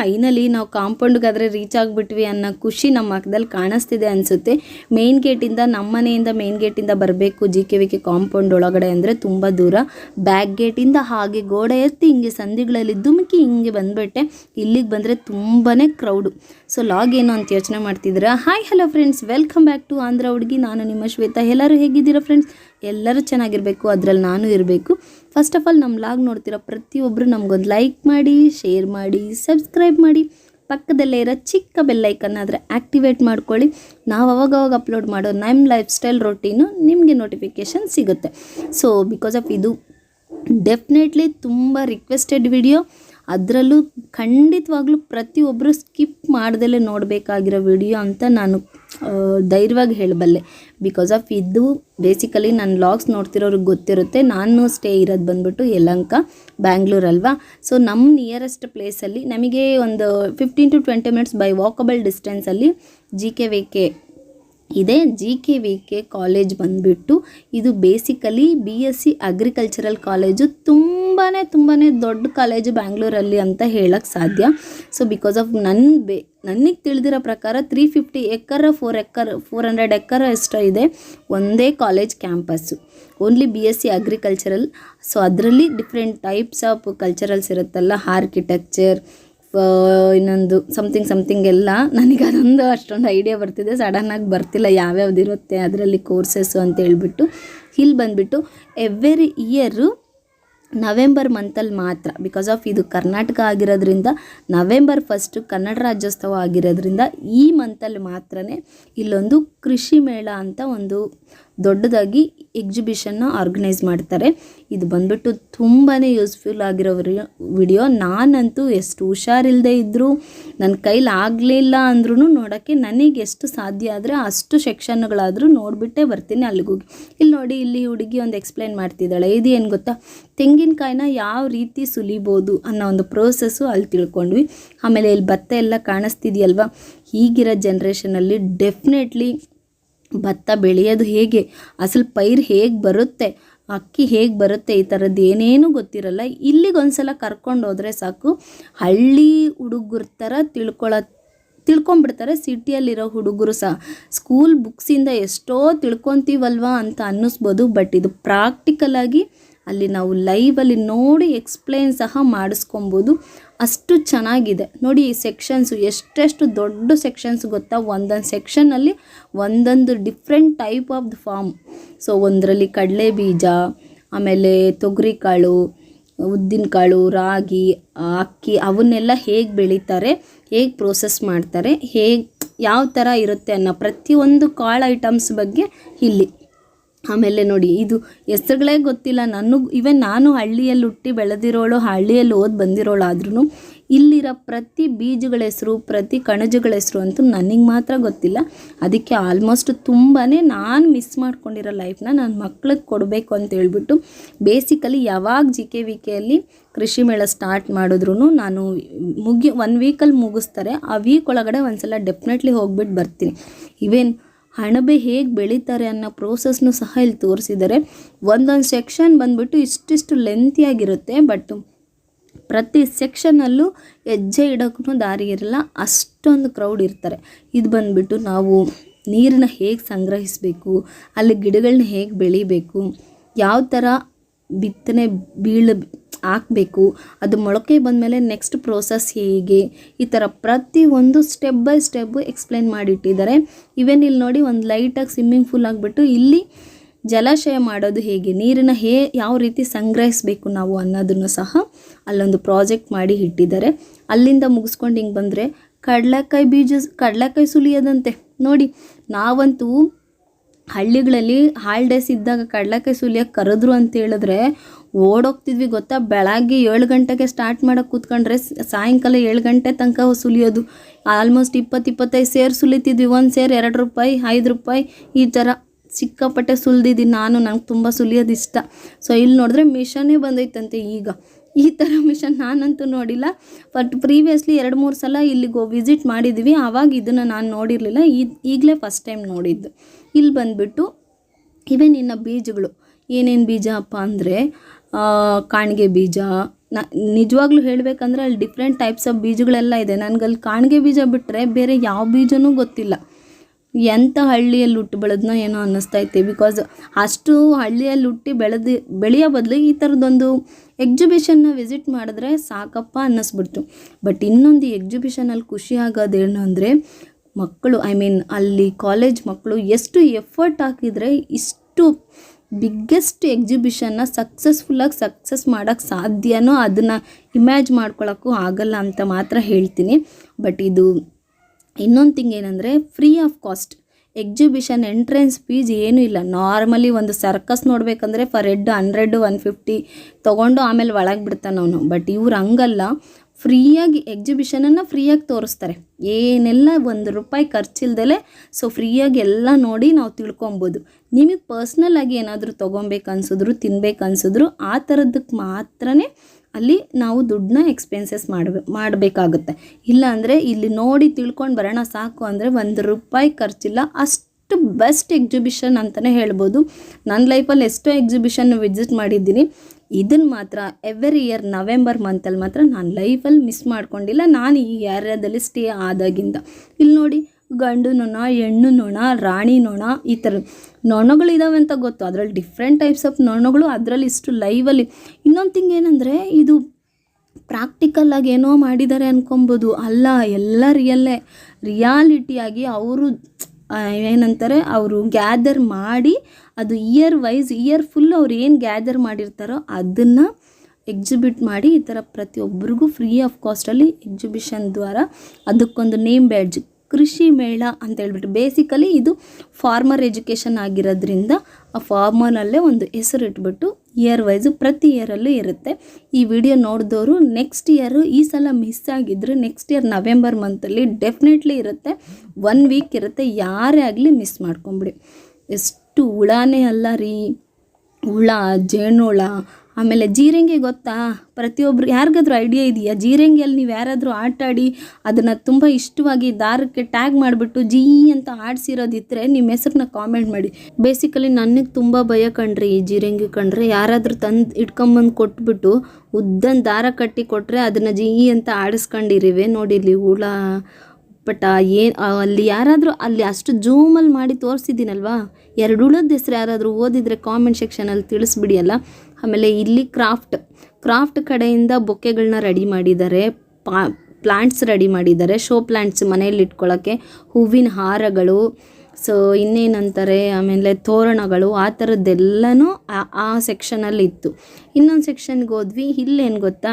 Finally ನಾವು ಕಾಂಪೌಂಡ್ಗಾದರೆ reach ಆಗಿಬಿಟ್ವಿ ಅನ್ನೋ ಖುಷಿ ನಮ್ಮ ಅಕ್ಕದಲ್ಲಿ ಕಾಣಿಸ್ತಿದೆ ಅನಿಸುತ್ತೆ. ಮೇನ್ ಗೇಟಿಂದ ನಮ್ಮ ಮನೆಯಿಂದ ಮೇನ್ ಗೇಟಿಂದ ಬರಬೇಕು G K V K compound ಒಳಗಡೆ ಅಂದರೆ ತುಂಬ ದೂರ. ಬ್ಯಾಕ್ ಗೇಟಿಂದ ಹಾಗೆ ಗೋಡೆ ಎತ್ತಿ ಹಿಂಗೆ ಸಂಧಿಗಳಲ್ಲಿ ಧುಮುಕಿ ಹಿಂಗೆ ಬಂದುಬಿಟ್ಟೆ. ಇಲ್ಲಿಗೆ ಬಂದರೆ ತುಂಬಾ ಕ್ರೌಡು ಸೊ ಲಾಗ್ ಏನು ಅಂತ ಯೋಚನೆ ಮಾಡ್ತಿದ್ದೀರಾ? Hi hello friends welcome back to Andhra ಹುಡುಗಿ ನಾನು ನಿಮ್ಮ ಶ್ವೇತಾ. ಎಲ್ಲರೂ ಹೇಗಿದ್ದೀರಾ ಫ್ರೆಂಡ್ಸ್ ಎಲ್ಲರೂ ಚೆನ್ನಾಗಿರಬೇಕು. ಅದರಲ್ಲಿ ನಾನು ಇರಬೇಕು. ಫಸ್ಟ್ ಆಫ್ ಆಲ್ ನಮ್ಮ ಲಾಗ್ ನೋಡ್ತಿರೋ ಪ್ರತಿಯೊಬ್ಬರು ನಮಗೊಂದು ಲೈಕ್ ಮಾಡಿ ಶೇರ್ ಮಾಡಿ ಸಬ್ಸ್ಕ್ರೈಬ್ ಮಾಡಿ. ಪಕ್ಕದಲ್ಲೇ ಇರೋ ಚಿಕ್ಕ ಬೆಲ್ಲೈಕನ್ ಆದರೆ ಆ್ಯಕ್ಟಿವೇಟ್ ಮಾಡ್ಕೊಳ್ಳಿ. ನಾವು ಅವಾಗವಾಗ ಅಪ್ಲೋಡ್ ಮಾಡೋ ನಮ್ಮ ಲೈಫ್ ಸ್ಟೈಲ್ ರೊಟೀನು ನಿಮಗೆ ನೋಟಿಫಿಕೇಶನ್ ಸಿಗುತ್ತೆ. ಸೊ ಬಿಕಾಸ್ ಆಫ್ ಇದು ಡೆಫಿನೆಟ್ಲಿ ತುಂಬ ರಿಕ್ವೆಸ್ಟೆಡ್ ವಿಡಿಯೋ ಅದರಲ್ಲೂ ಖಂಡಿತವಾಗ್ಲೂ ಪ್ರತಿಯೊಬ್ಬರು ಸ್ಕಿಪ್ ಮಾಡ್ದಲೇ ನೋಡಬೇಕಾಗಿರೋ ವಿಡಿಯೋ ಅಂತ ನಾನು ಧೈರ್ಯವಾಗಿ ಹೇಳಬಲ್ಲೆ. ಬಿಕಾಸ್ ಆಫ್ ಇದು ಬೇಸಿಕಲಿ ನನ್ನ ಲಾಗ್ಸ್ ನೋಡ್ತಿರೋರಿಗೆ ಗೊತ್ತಿರುತ್ತೆ. ನಾನು ಸ್ಟೇ ಇರೋದು ಬಂದ್ಬಿಟ್ಟು ಯಲಂಕ ಬ್ಯಾಂಗ್ಳೂರ್ ಅಲ್ವಾ? ಸೊ ನಮ್ಮ ನಿಯರೆಸ್ಟ್ ಪ್ಲೇಸಲ್ಲಿ ನಮಗೆ ಒಂದು fifteen to twenty minutes by walkable ಡಿಸ್ಟೆನ್ಸಲ್ಲಿ G K V K ಇದೆ. G K V K college ಬಂದುಬಿಟ್ಟು ಇದು basically B S C agricultural college ತುಂಬಾ ತುಂಬಾ ದೊಡ್ಡ ಕಾಲೇಜು ಬ್ಯಾಂಗ್ಳೂರಲ್ಲಿ ಅಂತ ಹೇಳಕ್ಕೆ ಸಾಧ್ಯ. ಸೊ ಬಿಕಾಸ್ ಆಫ್ ನನ್ನ ಬೇ, ನನಗೆ ತಿಳಿದಿರೋ ಪ್ರಕಾರ three fifty acre four acre four hundred acre ಎಷ್ಟೋ ಇದೆ ಒಂದೇ college campus only B S C agricultural so ಅದರಲ್ಲಿ ಡಿಫ್ರೆಂಟ್ ಟೈಪ್ಸ್ ಆಫ್ ಕಲ್ಚರಲ್ಸ್ ಇರುತ್ತಲ್ಲ ಆರ್ಕಿಟೆಕ್ಚರ್ ಇನ್ನೊಂದು ಸಮಥಿಂಗ್ ಸಮಥಿಂಗ್ ಎಲ್ಲ. ನನಗೆ ಅದೊಂದು ಅಷ್ಟೊಂದು ಐಡಿಯಾ ಬರ್ತಿದೆ. ಸಡನ್ನಾಗಿ ಬರ್ತಿಲ್ಲ ಯಾವ್ಯಾವ್ದು ಇರುತ್ತೆ ಅದರಲ್ಲಿ ಕೋರ್ಸಸ್ಸು ಅಂತ ಹೇಳ್ಬಿಟ್ಟು. ಇಲ್ಲಿ ಬಂದುಬಿಟ್ಟು ಎವ್ರಿ ಇಯರು ನವೆಂಬರ್ ಮಂತಲ್ಲಿ ಮಾತ್ರ ಬಿಕಾಸ್ ಆಫ್ ಇದು ಕರ್ನಾಟಕ ಆಗಿರೋದ್ರಿಂದ, ನವೆಂಬರ್ ಫಸ್ಟು ಕನ್ನಡ ರಾಜ್ಯೋತ್ಸವ ಆಗಿರೋದ್ರಿಂದ ಈ ಮಂತಲ್ಲಿ ಮಾತ್ರ ಇಲ್ಲೊಂದು ಕೃಷಿ ಮೇಳ ಅಂತ ಒಂದು ದೊಡ್ಡದಾಗಿ ಎಕ್ಸಿಬಿಷನ್ನ ಆರ್ಗನೈಸ್ ಮಾಡ್ತಾರೆ. ಇದು ಬಂದ್ಬಿಟ್ಟು ತುಂಬಾ ಯೂಸ್ಫುಲ್ ಆಗಿರೋ ವಿಡಿಯೋ ನಾನಂತೂ ಎಷ್ಟು ಹುಷಾರಿಲ್ಲದೆ ಇದ್ದರೂ ನನ್ನ ಕೈಲಿ ಆಗಲಿಲ್ಲ ಅಂದ್ರೂ ನೋಡೋಕ್ಕೆ ನನಗೆ ಎಷ್ಟು ಸಾಧ್ಯ ಆದರೆ ಅಷ್ಟು ಸೆಕ್ಷನ್ಗಳಾದರೂ ನೋಡಿಬಿಟ್ಟೇ ಬರ್ತೀನಿ ಅಲ್ಲಿಗೋಗಿ ಇಲ್ಲಿ ನೋಡಿ, ಇಲ್ಲಿ ಹುಡುಗಿ ಒಂದು ಎಕ್ಸ್ಪ್ಲೈನ್ ಮಾಡ್ತಿದ್ದಾಳೆ. ಇದು ಏನು ಗೊತ್ತಾ? ತೆಂಗಿನಕಾಯಿನ ಯಾವ ರೀತಿ ಸುಲಿಬೋದು ಅನ್ನೋ ಒಂದು ಪ್ರೋಸೆಸ್ಸು ಅಲ್ಲಿ ತಿಳ್ಕೊಂಡ್ವಿ. ಆಮೇಲೆ ಇಲ್ಲಿ ಭತ್ತ ಎಲ್ಲ ಕಾಣಿಸ್ತಿದೆಯಲ್ವಾ? ಈಗಿರೋ ಜನ್ರೇಷನಲ್ಲಿ ಡೆಫಿನೆಟ್ಲಿ ಭತ್ತ ಬೆಳೆಯೋದು ಹೇಗೆ? ಅಸಲು ಪೈರು ಹೇಗೆ ಬರುತ್ತೆ? ಅಕ್ಕಿ ಹೇಗೆ ಬರುತ್ತೆ? ಈ ಥರದ್ದು ಏನೇನೂ ಗೊತ್ತಿರಲ್ಲ. ಇಲ್ಲಿಗೆ ಒಂದ್ಸಲ ಕರ್ಕೊಂಡು ಹೋದರೆ ಸಾಕು. ಹಳ್ಳಿ ಹುಡುಗರ ಥರ ತಿಳ್ಕೊಳ್ಳೋ ತಿಳ್ಕೊಂಬಿಡ್ತಾರೆ ಸಿಟಿಯಲ್ಲಿರೋ ಹುಡುಗರು ಸಹ. ಸ್ಕೂಲ್ ಬುಕ್ಸಿಂದ ಎಷ್ಟೋ ತಿಳ್ಕೊತೀವಲ್ವಾ ಅಂತ ಅನ್ನಿಸ್ಬೋದು ಬಟ್ ಇದು ಪ್ರಾಕ್ಟಿಕಲಾಗಿ ಅಲ್ಲಿ ನಾವು ಲೈವಲ್ಲಿ ನೋಡಿ ಎಕ್ಸ್ಪ್ಲೇನ್ ಸಹ ಮಾಡಿಸ್ಕೊಬೋದು. ಅಷ್ಟು ಚೆನ್ನಾಗಿದೆ. ನೋಡಿ ಈ ಸೆಕ್ಷನ್ಸು ಎಷ್ಟೆಷ್ಟು ದೊಡ್ಡ ಸೆಕ್ಷನ್ಸ್ ಗೊತ್ತಾ? ಒಂದೊಂದು ಸೆಕ್ಷನಲ್ಲಿ ಒಂದೊಂದು different type of the farm so ಒಂದರಲ್ಲಿ ಕಡಲೆ ಬೀಜ ಆಮೇಲೆ ತೊಗರಿಕಾಳು, ಉದ್ದಿನಕಾಳು, ರಾಗಿ, ಅಕ್ಕಿ ಅವನ್ನೆಲ್ಲ ಹೇಗೆ ಬೆಳೀತಾರೆ? ಹೇಗೆ ಪ್ರೋಸೆಸ್ ಮಾಡ್ತಾರೆ? ಹೇಗೆ, ಯಾವ ಥರ ಇರುತ್ತೆ ಅನ್ನೋ ಪ್ರತಿಯೊಂದು ಕಾಳು ಐಟಮ್ಸ್ ಬಗ್ಗೆ ಇಲ್ಲಿ. ಆಮೇಲೆ ನೋಡಿ, ಇದು ಹೆಸ್ರುಗಳೇ ಗೊತ್ತಿಲ್ಲ. ನನಗೆ ಇವನ್ ನಾನು ಹಳ್ಳಿಯಲ್ಲಿ ಹುಟ್ಟಿ ಬೆಳೆದಿರೋಳು, ಹಳ್ಳಿಯಲ್ಲಿ ಓದಿ ಬಂದಿರೋಳು ಆದ್ರೂ ಇಲ್ಲಿರೋ ಪ್ರತಿ ಬೀಜಗಳ ಹೆಸರು, ಪ್ರತಿ ಕಣಜಗಳ ಹೆಸರು ಅಂತೂ ನನಗೆ ಮಾತ್ರ ಗೊತ್ತಿಲ್ಲ. ಅದಕ್ಕೆ ಆಲ್ಮೋಸ್ಟ್ ತುಂಬಾ ನಾನು ಮಿಸ್ ಮಾಡ್ಕೊಂಡಿರೋ ಲೈಫ್ನ ನನ್ನ ಮಕ್ಳಿಗೆ ಕೊಡಬೇಕು ಅಂತ ಹೇಳ್ಬಿಟ್ಟು ಬೇಸಿಕಲಿ ಯಾವಾಗ ಜಿ ಕೆ ವಿ ಕೆಯಲ್ಲಿ ಕೃಷಿ ಮೇಳ ಸ್ಟಾರ್ಟ್ ಮಾಡಿದ್ರು ನಾನು ಮುಗಿ ಒನ್ ವೀಕಲ್ಲಿ ಮುಗಿಸ್ತಾರೆ. ಆ ವೀಕ್ ಒಳಗಡೆ ಒಂದು ಸಲ ಡೆಫಿನೆಟ್ಲಿ ಹೋಗ್ಬಿಟ್ಟು ಬರ್ತೀನಿ. ಇವೇನು ಅಣಬೆ ಹೇಗೆ ಬೆಳೀತಾರೆ ಅನ್ನೋ ಪ್ರೋಸೆಸ್ನು ಸಹ ಇಲ್ಲಿ ತೋರಿಸಿದ್ದಾರೆ. ಒಂದೊಂದು ಸೆಕ್ಷನ್ ಬಂದ್ಬಿಟ್ಟು ಇಷ್ಟಿಷ್ಟು ಲೆಂತಿಯಾಗಿರುತ್ತೆ ಬಟ್ ಪ್ರತಿ ಸೆಕ್ಷನಲ್ಲೂ ಹೆಜ್ಜೆ ಇಡೋಕ್ಕೂ ದಾರಿ ಇರಲ್ಲ, ಅಷ್ಟೊಂದು ಕ್ರೌಡ್ ಇರ್ತಾರೆ. ಇದು ಬಂದ್ಬಿಟ್ಟು ನಾವು ನೀರನ್ನ ಹೇಗೆ ಸಂಗ್ರಹಿಸಬೇಕು, ಅಲ್ಲಿ ಗಿಡಗಳನ್ನ ಹೇಗೆ ಬೆಳಿಬೇಕು, ಯಾವ ಥರ ಬಿತ್ತನೆ ಬೀಳ ಹಾಕಬೇಕು. ಅದು ಮೊಳಕೆ ಬಂದಮೇಲೆ ನೆಕ್ಸ್ಟ್ ಪ್ರೋಸೆಸ್ ಹೇಗೆ? ಈ ಥರ ಪ್ರತಿಯೊಂದು ಸ್ಟೆಪ್ ಬೈ ಸ್ಟೆಪ್ಪು ಎಕ್ಸ್ಪ್ಲೈನ್ ಮಾಡಿಟ್ಟಿದ್ದಾರೆ. ಇವೆನ್ ಇಲ್ಲಿ ನೋಡಿ ಒಂದು ಲೈಟಾಗಿ ಸ್ವಿಮ್ಮಿಂಗ್ ಫೂಲ್ ಆಗಿಬಿಟ್ಟು ಇಲ್ಲಿ ಜಲಾಶಯ ಮಾಡೋದು ಹೇಗೆ? ನೀರನ್ನು ಹೇ ಯಾವ ರೀತಿ ಸಂಗ್ರಹಿಸಬೇಕು ನಾವು ಅನ್ನೋದನ್ನು ಸಹ ಅಲ್ಲೊಂದು ಪ್ರಾಜೆಕ್ಟ್ ಮಾಡಿ ಇಟ್ಟಿದ್ದಾರೆ. ಅಲ್ಲಿಂದ ಮುಗಿಸ್ಕೊಂಡು ಹಿಂಗೆ ಬಂದರೆ ಕಡಲೆಕಾಯಿ ಬೀಜ, ಕಡಲೆಕಾಯಿ ಸುಲಿಯೋದಂತೆ. ನೋಡಿ, ನಾವಂತೂ ಹಳ್ಳಿಗಳಲ್ಲಿ ಹಾಲ್ಡೇಸ್ ಇದ್ದಾಗ ಕಡಲೆಕಾಯಿ ಸುಲಿಯೋಕೆ ಕರೆದ್ರು ಅಂತ ಹೇಳಿದ್ರೆ ಓಡೋಗ್ತಿದ್ವಿ ಗೊತ್ತಾ? ಬೆಳಗ್ಗೆ ಏಳು ಗಂಟೆಗೆ ಸ್ಟಾರ್ಟ್ ಮಾಡೋಕೆ ಕೂತ್ಕೊಂಡ್ರೆ ಸಾಯಂಕಾಲ ಏಳು ಗಂಟೆ ತನಕ ಸುಲಿಯೋದು. ಆಲ್ಮೋಸ್ಟ್ ಇಪ್ಪತ್ತು, ಇಪ್ಪತ್ತೈದು ಸೇರು ಸುಲಿತಿದ್ವಿ. ಒಂದು ಸೇರು ಎರಡು ರೂಪಾಯಿ, ಐದು ರೂಪಾಯಿ ಈ ಥರ ಸಿಕ್ಕಾಪಟ್ಟೆ ಸುಲಿದಿದ್ದೀನಿ ನಾನು ನಂಗೆ ತುಂಬ ಸುಲಿಯೋದು ಇಷ್ಟ. ಸೊ ಇಲ್ಲಿ ನೋಡಿದ್ರೆ ಮಿಷನೇ ಬಂದೈತಂತೆ ಈಗ. ಈ ಥರ ಮಿಷನ್ ನಾನಂತೂ ನೋಡಿಲ್ಲ. ಬಟ್ ಪ್ರೀವಿಯಸ್ಲಿ ಎರಡು ಮೂರು ಸಲ ಇಲ್ಲಿಗೆ ವಿಸಿಟ್ ಮಾಡಿದ್ವಿ. ಆವಾಗ ಇದನ್ನು ನಾನು ನೋಡಿರಲಿಲ್ಲ. ಈಗಲೇ ಫಸ್ಟ್ ಟೈಮ್ ನೋಡಿದ್ದು. ಇಲ್ಲಿ ಬಂದುಬಿಟ್ಟು ಇವೇ ನಿನ್ನ ಬೀಜಗಳು, ಏನೇನು ಬೀಜ ಅಪ್ಪ ಅಂದರೆ ಕಾಣಿಗೆ ಬೀಜ, ನ, ನಿಜವಾಗ್ಲೂ ಹೇಳಬೇಕಂದ್ರೆ ಅಲ್ಲಿ ಡಿಫ್ರೆಂಟ್ ಟೈಪ್ಸ್ ಆಫ್ ಬೀಜಗಳೆಲ್ಲ ಇದೆ. ನನಗಲ್ಲಿ ಕಾಣಿಗೆ ಬೀಜ ಬಿಟ್ಟರೆ ಬೇರೆ ಯಾವ ಬೀಜನೂ ಗೊತ್ತಿಲ್ಲ. ಎಂಥ ಹಳ್ಳಿಯಲ್ಲಿ ಹುಟ್ಟಿ ಬೆಳೆದ್ನೋ ಏನೋ ಅನ್ನಿಸ್ತಾ ಇತ್ತು ಬಿಕಾಸ್ ಅಷ್ಟು ಹಳ್ಳಿಯಲ್ಲಿ ಹುಟ್ಟಿ ಬೆಳೆದು, ಬೆಳೆಯೋ ಬದಲು ಈ ಥರದ್ದೊಂದು ಎಕ್ಸಿಬಿಷನ್ನ ವಿಸಿಟ್ ಮಾಡಿದ್ರೆ ಸಾಕಪ್ಪ ಅನ್ನಿಸ್ಬಿಡ್ತು. ಬಟ್ ಇನ್ನೊಂದು ಎಕ್ಸಿಬಿಷನಲ್ಲಿ ಖುಷಿ ಆಗೋದೇನು ಅಂದರೆ, ಮಕ್ಕಳು ಐ ಮೀನ್ ಅಲ್ಲಿ ಕಾಲೇಜ್ ಮಕ್ಕಳು ಎಷ್ಟು ಎಫರ್ಟ್ ಹಾಕಿದರೆ ಇಷ್ಟು ಬಿಗ್ಗೆಸ್ಟ್ ಎಕ್ಸಿಬಿಷನ್ನ ಸಕ್ಸಸ್ಫುಲ್ಲಾಗಿ ಸಕ್ಸಸ್ ಮಾಡೋಕ್ಕೆ ಸಾಧ್ಯನೋ ಅದನ್ನು ಇಮ್ಯಾಜ್ ಮಾಡ್ಕೊಳ್ಳೋಕ್ಕೂ ಆಗಲ್ಲ ಅಂತ ಮಾತ್ರ ಹೇಳ್ತೀನಿ. ಬಟ್ ಇದು ಇನ್ನೊಂದು ಥಿಂಗ್ ಏನಂದರೆ free of cost exhibition entrance fees ಏನೂ ಇಲ್ಲ. ನಾರ್ಮಲಿ ಒಂದು ಸರ್ಕಸ್ ನೋಡಬೇಕಂದ್ರೆ ಫಾರ್ ಎಡ್ ಹಂಡ್ರೆಡ್ ಒನ್ ಫಿಫ್ಟಿ ತೊಗೊಂಡು ಆಮೇಲೆ ಒಳಗೆ ಬಿಡ್ತಾನೆ ಅವನು. ಬಟ್ ಇವ್ರು ಹಂಗಲ್ಲ. ಫ್ರೀಯಾಗಿ ಎಕ್ಸಿಬಿಷನನ್ನು ಫ್ರೀಯಾಗಿ ತೋರಿಸ್ತಾರೆ. ಏನೆಲ್ಲ ಒಂದು ರೂಪಾಯಿ ಖರ್ಚಿಲ್ದಲೆ ಸೊ ಫ್ರೀಯಾಗಿ ಎಲ್ಲ ನೋಡಿ ನಾವು ತಿಳ್ಕೊಬೋದು. ನಿಮಗೆ ಪರ್ಸ್ನಲ್ ಆಗಿ ಏನಾದರೂ ತೊಗೊಬೇಕು ಅನ್ಸಿದ್ರು ತಿನ್ಬೇಕು ಅನ್ಸಿದ್ರು ಆ ಥರದ್ದಕ್ಕೆ ಮಾತ್ರನೇ ಅಲ್ಲಿ ನಾವು ದುಡ್ಡನ್ನ ಎಕ್ಸ್ಪೆನ್ಸಸ್ ಮಾಡಬೇಕು ಮಾಡಬೇಕಾಗುತ್ತೆ. ಇಲ್ಲಾಂದರೆ ಇಲ್ಲಿ ನೋಡಿ ತಿಳ್ಕೊಂಡು ಬರೋಣ ಸಾಕು ಅಂದರೆ ಒಂದು ರೂಪಾಯಿ ಖರ್ಚಿಲ್ಲ, ಅಷ್ಟು ಬೆಸ್ಟ್ ಎಕ್ಸಿಬಿಷನ್ ಅಂತಲೇ ಹೇಳ್ಬೋದು. ನನ್ನ ಲೈಫಲ್ಲಿ ಎಷ್ಟೋ ಎಕ್ಸಿಬಿಷನ್ ವಿಸಿಟ್ ಮಾಡಿದ್ದೀನಿ. ಇದನ್ನು ಮಾತ್ರ ಎವ್ರಿ ಇಯರ್ ನವೆಂಬರ್ ಮಂತಲ್ಲಿ ಮಾತ್ರ ನಾನು ಲೈಫಲ್ಲಿ ಮಿಸ್ ಮಾಡ್ಕೊಂಡಿಲ್ಲ. ನಾನು ಈ ಏರಿಯಾದಲ್ಲಿ ಸ್ಟೇ ಆದಾಗಿಂದ. ಇಲ್ಲಿ ನೋಡಿ ಗಂಡು ನೊಣ, ಹೆಣ್ಣು ನೊಣ, ರಾಣಿ ನೊಣ ಈ ಥರ ನೊಣಗಳಿದಾವೆ ಅಂತ ಗೊತ್ತು. ಅದರಲ್ಲಿ ಡಿಫ್ರೆಂಟ್ ಟೈಪ್ಸ್ ಆಫ್ ನೊಣಗಳು ಅದರಲ್ಲಿ ಇಷ್ಟು ಲೈವಲ್ಲಿ ಇನ್ನೊಂದು ಥಿಂಗ್ ಏನಂದರೆ ಇದು ಪ್ರಾಕ್ಟಿಕಲ್ಲಾಗಿ ಏನೋ ಮಾಡಿದ್ದಾರೆ ಅನ್ಕೊಬೋದು. ಅಲ್ಲ, ಎಲ್ಲ ರಿಯಲ್ಲೇ ರಿಯಾಲಿಟಿಯಾಗಿ ಅವರು ಏನಂತಾರೆ, ಅವರು ಗ್ಯಾದರ್ ಮಾಡಿ ಅದು ಇಯರ್ ವೈಸ್ ಇಯರ್ ಫುಲ್ ಅವ್ರು ಏನು ಗ್ಯಾದರ್ ಮಾಡಿರ್ತಾರೋ ಅದನ್ನು ಎಕ್ಸಿಬಿಟ್ ಮಾಡಿ ಈ ಥರ ಪ್ರತಿಯೊಬ್ಬರಿಗೂ ಫ್ರೀ ಆಫ್ ಕಾಸ್ಟಲ್ಲಿ ಎಕ್ಸಿಬಿಷನ್ ದ್ವಾರ ಅದಕ್ಕೊಂದು ನೇಮ್ ಬ್ಯಾಡ್ಜ್ ಕೃಷಿ ಮೇಳ ಅಂತ ಹೇಳ್ಬಿಟ್ಟು ಬೇಸಿಕಲಿ ಇದು ಫಾರ್ಮರ್ ಎಜುಕೇಷನ್ ಆಗಿರೋದ್ರಿಂದ ಆ ಫಾರ್ಮರ್ನಲ್ಲೇ ಒಂದು ಹೆಸರು ಇಟ್ಬಿಟ್ಟು ಇಯರ್ ವೈಸು ಪ್ರತಿ ಇಯರಲ್ಲೂ ಇರುತ್ತೆ. ಈ ವಿಡಿಯೋ ನೋಡಿದವರು ನೆಕ್ಸ್ಟ್ ಇಯರು ಈ ಸಲ ಮಿಸ್ ಆಗಿದ್ರು ನೆಕ್ಸ್ಟ್ ಇಯರ್ ನವೆಂಬರ್ ಮಂತಲ್ಲಿ ಡೆಫಿನೆಟ್ಲಿ ಇರುತ್ತೆ. ಒನ್ ವೀಕ್ ಇರುತ್ತೆ. ಯಾರೇ ಆಗಲಿ ಮಿಸ್ ಮಾಡ್ಕೊಂಬಿಡಿ. ಎಷ್ಟು ಹುಳಾನೇ ಅಲ್ಲ ರೀ. ಹುಳ ಜೇನುಹುಳ ಆಮೇಲೆ ಜೀರಂಗಿ ಗೊತ್ತಾ? ಪ್ರತಿಯೊಬ್ರು ಯಾರಿಗಾದ್ರೂ ಐಡಿಯಾ ಇದೆಯಾ? ಜೀರಂಗಿಯಲ್ಲಿ ನೀವು ಯಾರಾದರೂ ಆಟಾಡಿ ಅದನ್ನು ತುಂಬ ಇಷ್ಟವಾಗಿ ದಾರಕ್ಕೆ ಟ್ಯಾಗ್ ಮಾಡಿಬಿಟ್ಟು ಜೀ ಅಂತ ಆಡಿಸಿರೋದಿದ್ದರೆ ನಿಮ್ಮ ಹೆಸ್ರನ್ನ ಕಾಮೆಂಟ್ ಮಾಡಿ. ಬೇಸಿಕಲಿ ನನಗೆ ತುಂಬ ಭಯ ಕಂಡ್ರಿ ಈ ಜೀರಂಗಿ ಕಂಡ್ರೆ ಯಾರಾದರೂ ತಂದು ಇಟ್ಕೊಂಬಂದು ಕೊಟ್ಬಿಟ್ಟು ಉದ್ದನ್ ದಾರ ಕಟ್ಟಿ ಕೊಟ್ಟರೆ ಅದನ್ನು ಜೀ ಅಂತ ಆಡಿಸ್ಕೊಂಡಿರಿವೆ. ನೋಡಿ ಇಲ್ಲಿ ಹುಳ ಬಟ್ ಏನು ಅಲ್ಲಿ ಯಾರಾದರೂ, ಅಲ್ಲಿ ಅಷ್ಟು ಜೂಮಲ್ಲಿ ಮಾಡಿ ತೋರಿಸಿದ್ದೀನಲ್ವಾ? ಎರಡು ಉಳದ ಹೆಸ್ರು ಯಾರಾದರೂ ಓದಿದರೆ ಕಾಮೆಂಟ್ ಸೆಕ್ಷನಲ್ಲಿ ತಿಳಿಸ್ಬಿಡಿ ಅಲ್ಲ? ಆಮೇಲೆ ಇಲ್ಲಿ ಕ್ರಾಫ್ಟ್ ಕ್ರಾಫ್ಟ್ ಕಡೆಯಿಂದ ಬೊಕ್ಕೆಗಳನ್ನ ರೆಡಿ ಮಾಡಿದ್ದಾರೆ ಪಾ ಪ್ಲ್ಯಾಂಟ್ಸ್ ರೆಡಿ ಮಾಡಿದ್ದಾರೆ ಶೋ ಪ್ಲ್ಯಾಂಟ್ಸ್ ಮನೆಯಲ್ಲಿ ಇಟ್ಕೊಳ್ಳೋಕ್ಕೆ ಹೂವಿನ ಹಾರಗಳು, ಸೊ ಇನ್ನೇನಂತಾರೆ, ಆಮೇಲೆ ತೋರಣಗಳು, ಆ ಥರದ್ದೆಲ್ಲನೂ ಆ ಆ ಸೆಕ್ಷನಲ್ಲಿ ಇತ್ತು. ಇನ್ನೊಂದು ಸೆಕ್ಷನ್ಗೆ ಹೋದ್ವಿ, ಇಲ್ಲೇನು ಗೊತ್ತಾ?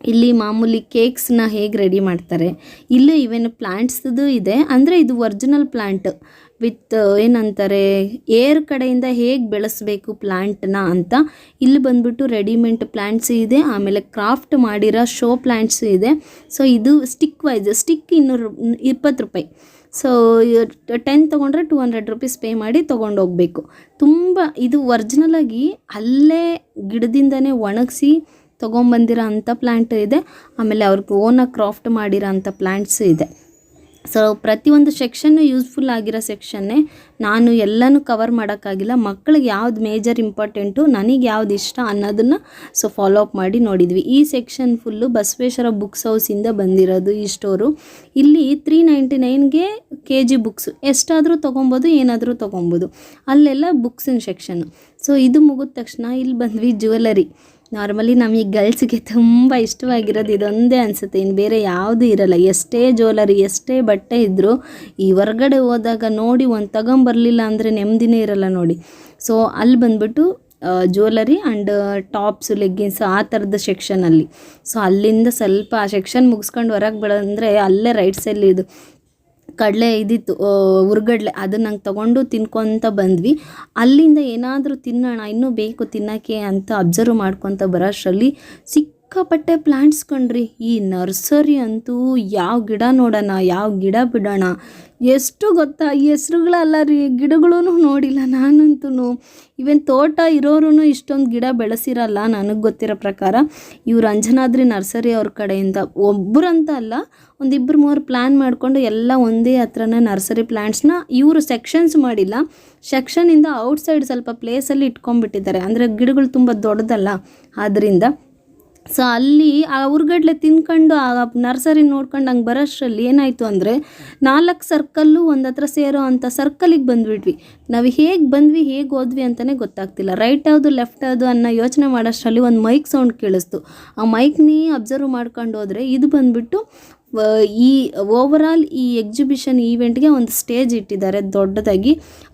ಇಲ್ಲಿ ಮಾಮೂಲಿ ಕೇಕ್ಸ್ನ ಹೇಗೆ ರೆಡಿ ಮಾಡ್ತಾರೆ? ಇಲ್ಲೂ ಇವೇನು ಪ್ಲ್ಯಾಂಟ್ಸ್ದು ಇದೆ, ಅಂದರೆ ಇದು ಒರ್ಜಿನಲ್ ಪ್ಲ್ಯಾಂಟ್ ವಿತ್, ಏನಂತಾರೆ, ಏರ್ ಕಡೆಯಿಂದ ಹೇಗೆ ಬೆಳೆಸಬೇಕು ಪ್ಲ್ಯಾಂಟ್ನ ಅಂತ ಇಲ್ಲಿ ಬಂದ್ಬಿಟ್ಟು ರೆಡಿಮೇಡ್ ಪ್ಲ್ಯಾಂಟ್ಸ್ ಇದೆ, ಆಮೇಲೆ ಕ್ರಾಫ್ಟ್ ಮಾಡಿರೋ ಶೋ ಪ್ಲ್ಯಾಂಟ್ಸ್ ಇದೆ. ಸೊ, ಇದು ಸ್ಟಿಕ್ ವೈಸ್, ಸ್ಟಿಕ್ ಇನ್ನೂರು ಇಪ್ಪತ್ತು ರೂಪಾಯಿ. ಸೊ ಟೆನ್ ತೊಗೊಂಡ್ರೆ ಟೂ ಹಂಡ್ರೆಡ್ ರುಪೀಸ್ ಪೇ ಮಾಡಿ ತೊಗೊಂಡು ಹೋಗಬೇಕು ತುಂಬ, ಇದು ಒರ್ಜಿನಲಾಗಿ ಅಲ್ಲೇ ಗಿಡದಿಂದನೇ ಒಣಗಿಸಿ ತೊಗೊಂಬಂದಿರೋ ಅಂಥ ಪ್ಲ್ಯಾಂಟ್ ಇದೆ. ಆಮೇಲೆ ಅವ್ರಿಗೆ ಓನಾಗಿ ಕ್ರಾಫ್ಟ್ ಮಾಡಿರೋ ಅಂಥ ಪ್ಲ್ಯಾಂಟ್ಸ್ ಇದೆ. ಸೊ ಪ್ರತಿಯೊಂದು ಸೆಕ್ಷನ್ನು ಯೂಸ್ಫುಲ್ ಆಗಿರೋ ಸೆಕ್ಷನ್ನೇ ನಾನು ಎಲ್ಲನೂ ಕವರ್ ಮಾಡೋಕ್ಕಾಗಿಲ್ಲ. ಮಕ್ಕಳಿಗೆ ಯಾವ್ದು ಮೇಜರ್ ಇಂಪಾರ್ಟೆಂಟು ನನಗೆ ಯಾವ್ದು ಇಷ್ಟ ಅನ್ನೋದನ್ನು ಸೊ ಫಾಲೋ ಅಪ್ ಮಾಡಿ ನೋಡಿದ್ವಿ. ಈ ಸೆಕ್ಷನ್ ಫುಲ್ಲು ಬಸವೇಶ್ವರ ಬುಕ್ಸ್ ಹೌಸಿಂದ ಬಂದಿರೋದು ಈ ಸ್ಟೋರು ಇಲ್ಲಿ ತ್ರೀ ನೈಂಟಿ ನೈನ್ಗೆ ಕೆ ಜಿ ಬುಕ್ಸ್ ಎಷ್ಟಾದರೂ ತೊಗೊಬೋದು, ಏನಾದರೂ ತೊಗೊಬೋದು. ಅಲ್ಲೆಲ್ಲ ಬುಕ್ಸಿನ ಸೆಕ್ಷನ್ನು ಸೊ ಇದು ಮುಗಿದ ತಕ್ಷಣ ಇಲ್ಲಿ ಬಂದ್ವಿ ಜ್ಯುವೆಲರಿ ನಾರ್ಮಲಿ ನಮಗೆ ಗರ್ಲ್ಸ್ಗೆ ತುಂಬ ಇಷ್ಟವಾಗಿರೋದು ಇದೊಂದೇ ಅನಿಸುತ್ತೆ. ಇನ್ನು ಬೇರೆ ಯಾವುದೂ ಇರಲ್ಲ. ಎಷ್ಟೇ ಜ್ಯುವೆಲರಿ ಎಷ್ಟೇ ಬಟ್ಟೆ ಇದ್ದರೂ ಈ ಹೊರಗಡೆ ಹೋದಾಗ ನೋಡಿ ಒಂದು ತಗೊಂಬರ್ಲಿಲ್ಲ ಅಂದರೆ ನೆಮ್ಮದಿನೇ ಇರಲ್ಲ ನೋಡಿ. ಸೊ ಅಲ್ಲಿ ಬಂದ್ಬಿಟ್ಟು ಜ್ಯುವೆಲರಿ ಆ್ಯಂಡ್ ಟಾಪ್ಸ್, ಲೆಗ್ಗಿನ್ಸ್ ಆ ಥರದ ಸೆಕ್ಷನಲ್ಲಿ ಸೊ ಅಲ್ಲಿಂದ ಸ್ವಲ್ಪ ಆ ಸೆಕ್ಷನ್ ಮುಗಿಸ್ಕೊಂಡು ಹೊರಗೆ ಬಂದರೆ ಅಲ್ಲೇ ರೈಟ್ ಇದು ಕಡಲೆ ಇದಿತ್ತು ಹುರ್ಗಡ್ಲೆ ಅದನ್ನ ನಂಗೆ ತಗೊಂಡು ತಿನ್ಕೊತ ಬಂದ್ವಿ. ಅಲ್ಲಿಂದ ಏನಾದರೂ ತಿನ್ನೋಣ, ಇನ್ನೂ ಬೇಕು ತಿನ್ನೋಕ್ಕೆ ಅಂತ ಅಬ್ಸರ್ವ್ ಮಾಡ್ಕೊತ ಬರೋಷ್ಟರಲ್ಲಿ ಸಿಕ್ಕಾಪಟ್ಟೆ ಪ್ಲ್ಯಾಂಟ್ಸ್ ಕಣ್ರಿ. ಈ ನರ್ಸರಿ ಅಂತೂ ಯಾವ ಗಿಡ ನೋಡೋಣ, ಯಾವ ಗಿಡ ಬಿಡೋಣ ಎಷ್ಟು ಗೊತ್ತಾ? ಹೆಸ್ರುಗಳಲ್ಲ ರೀ ಗಿಡಗಳೂ ನೋಡಿಲ್ಲ ನಾನಂತೂ ಈವನ್ ತೋಟ ಇರೋರು ಇಷ್ಟೊಂದು ಗಿಡ ಬೆಳೆಸಿರಲ್ಲ ನನಗೆ ಗೊತ್ತಿರೋ ಪ್ರಕಾರ. ಇವ್ರು ಅಂಜನಾದ್ರಿ ನರ್ಸರಿ ಅವ್ರ ಕಡೆಯಿಂದ. ಒಬ್ಬರಂತ ಅಲ್ಲ ಒಂದಿಬ್ಬರು ಮೂವರು ಪ್ಲ್ಯಾನ್ ಮಾಡಿಕೊಂಡು ಎಲ್ಲ ಒಂದೇ ಹತ್ರನೇ ನರ್ಸರಿ ಪ್ಲ್ಯಾಂಟ್ಸ್ನ ಇವರು ಸೆಕ್ಷನ್ಸ್ ಮಾಡಿಲ್ಲ. ಸೆಕ್ಷನಿಂದ ಔಟ್ಸೈಡ್ ಸ್ವಲ್ಪ ಪ್ಲೇಸಲ್ಲಿ ಇಟ್ಕೊಂಡ್ಬಿಟ್ಟಿದ್ದಾರೆ. ಅಂದರೆ ಗಿಡಗಳು ತುಂಬ ದೊಡ್ಡದಲ್ಲ. ಆದ್ದರಿಂದ ಸೊ ಅಲ್ಲಿ ಆ ಉರ್ಗಡ್ಲೆ ತಿನ್ಕೊಂಡು ಆ ನರ್ಸರಿ ನೋಡ್ಕೊಂಡು ಹಂಗೆ ಬರೋಷ್ಟರಲ್ಲಿ ಏನಾಯಿತು ಅಂದರೆ ನಾಲ್ಕು ಸರ್ಕಲ್ಲು ಒಂದು ಹತ್ರ ಸೇರೋ ಅಂಥ ಸರ್ಕಲಿಗೆ ಬಂದುಬಿಟ್ವಿ. ನಾವು ಹೇಗೆ ಬಂದ್ವಿ, ಹೇಗೆ ಹೋದ್ವಿ ಅಂತಲೇ ಗೊತ್ತಾಗ್ತಿಲ್ಲ. ರೈಟ್ ಯಾವುದು, ಲೆಫ್ಟ್ ಯಾವುದು ಅನ್ನೋ ಯೋಚನೆ ಮಾಡೋಷ್ಟರಲ್ಲಿ ಒಂದು ಮೈಕ್ ಸೌಂಡ್ ಕೇಳಿಸ್ತು. ಆ ಮೈಕ್ನೇ ಅಬ್ಸರ್ವ್ ಮಾಡ್ಕೊಂಡು ಹೋದರೆ ಇದು ಬಂದ್ಬಿಟ್ಟು ಈ ಓವರಾಲ್ ಈ ಎಕ್ಸಿಬಿಷನ್ ಈವೆಂಟ್ಗೆ ಒಂದು ಸ್ಟೇಜ್ ಇಟ್ಟಿದ್ದಾರೆ ದೊಡ್ಡದಾಗಿ.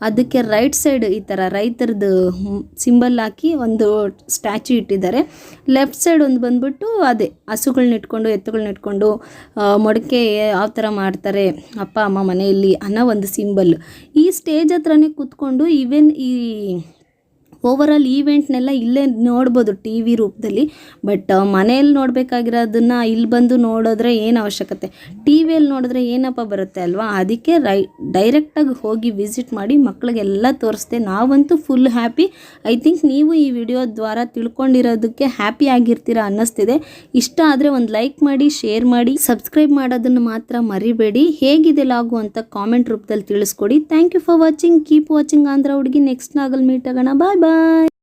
ಅದಕ್ಕೆ ರೈಟ್ ಸೈಡ್ ಈ ಥರ ರೈತರದ್ದು ಸಿಂಬಲ್ ಹಾಕಿ ಒಂದು ಸ್ಟ್ಯಾಚ್ಯೂ ಇಟ್ಟಿದ್ದಾರೆ. ಲೆಫ್ಟ್ ಸೈಡ್ ಒಂದು ಬಂದ್ಬಿಟ್ಟು ಅದೇ ಹಸುಗಳನ್ನ ಇಟ್ಕೊಂಡು ಎತ್ತುಗಳನ್ನ ಇಟ್ಕೊಂಡು ಮೊಡಕೆ ಯಾವ ಥರ ಮಾಡ್ತಾರೆ ಅಪ್ಪ, ಅಮ್ಮ ಮನೆಯಲ್ಲಿ ಅನ್ನೋ ಒಂದು ಸಿಂಬಲ್ ಈ ಸ್ಟೇಜ್ ಹತ್ರನೇ ಕೂತ್ಕೊಂಡು ಈವೆನ್ ಈ ಓವರಾಲ್ ಈವೆಂಟ್ನೆಲ್ಲ ಇಲ್ಲೇ ನೋಡ್ಬೋದು ಟಿ ವಿ ರೂಪದಲ್ಲಿ. ಬಟ್ ಮನೆಯಲ್ಲಿ ನೋಡಬೇಕಾಗಿರೋದನ್ನ ಇಲ್ಲಿ ಬಂದು ನೋಡಿದ್ರೆ ಏನು ಅವಶ್ಯಕತೆ? ಟಿ ವಿಯಲ್ಲಿ ನೋಡಿದ್ರೆ ಏನಪ್ಪ ಬರುತ್ತೆ ಅಲ್ವಾ? ಅದಕ್ಕೆ ರೈ ಡೈರೆಕ್ಟಾಗಿ ಹೋಗಿ ವಿಸಿಟ್ ಮಾಡಿ ಮಕ್ಳಿಗೆಲ್ಲ ತೋರಿಸ್ದೆ. ನಾವಂತೂ ಫುಲ್ ಹ್ಯಾಪಿ ಐ ಥಿಂಕ್ ನೀವು ಈ ವಿಡಿಯೋ ದ್ವಾರ ತಿಳ್ಕೊಂಡಿರೋದಕ್ಕೆ ಹ್ಯಾಪಿ ಆಗಿರ್ತೀರಾ ಅನ್ನಿಸ್ತಿದೆ. ಇಷ್ಟ ಆದರೆ ಒಂದು ಲೈಕ್ ಮಾಡಿ ಶೇರ್ ಮಾಡಿ ಸಬ್ಸ್ಕ್ರೈಬ್ ಮಾಡೋದನ್ನು ಮಾತ್ರ ಮರಿಬೇಡಿ. ಹೇಗಿದೆ ಲಾಗು ಅಂತ ಕಾಮೆಂಟ್ ರೂಪದಲ್ಲಿ ತಿಳಿಸ್ಕೊಡಿ. Thank you for watching keep watching Andhra ಹುಡುಗಿ ನೆಕ್ಸ್ಟ್ ನಾಗಲ್ ಮೀಟ್ ಆಗೋಣ ಬಾಯ್ ಬಾಯ್ Bye.